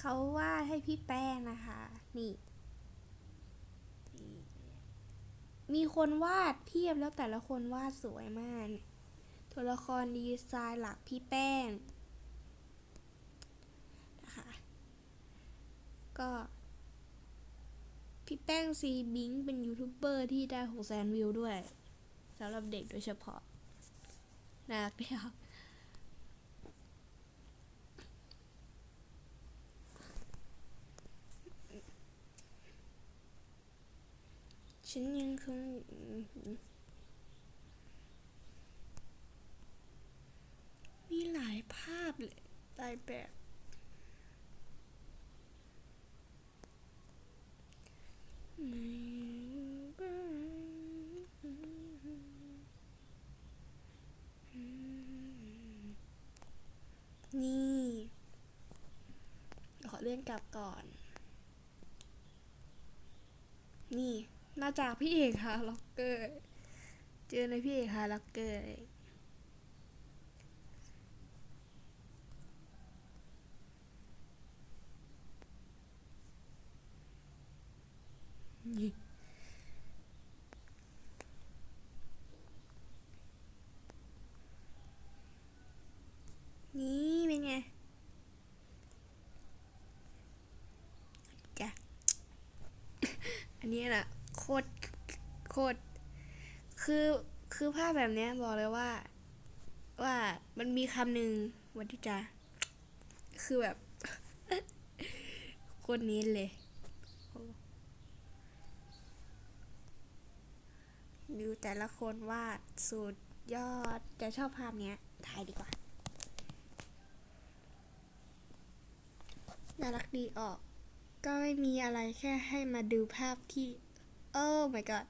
เขาวาดให้พี่แป้งนะคะ นี่ มีคนวาดเพียบแล้วแต่ละคนวาดสวยมาก ตัวละครดีไซน์หลักพี่แป้งนะคะ ก็พี่แป้งซีบิงเป็นยูทูบเบอร์ที่ได้หกแสนวิวด้วยสำหรับเด็กโดยเฉพาะน่ารักดีครับ ฉันยังคงมีหลายภาพเลยหลายแบบ นี่ ขอเลื่อนกลับก่อน นี่ มาจากพี่เอกค่ะล็อกเกอร์ เจอในพี่เอกค่ะล็อกเกอร์นี่นี่เป็นไงจ้ะอันนี้น่ะ โคตรโคตรคือคือภาพแบบเนี้ยบอกเลยว่า ว่ามันมีคำหนึ่งวันที่จะคือแบบโคตรนี้เลยดูแต่ละคนวาดสุดยอดจะชอบภาพเนี้ยถ่ายดีกว่า น่ารักดีออก ก็ไม่มีอะไรแค่ให้มาดูภาพที่ โอ้ my god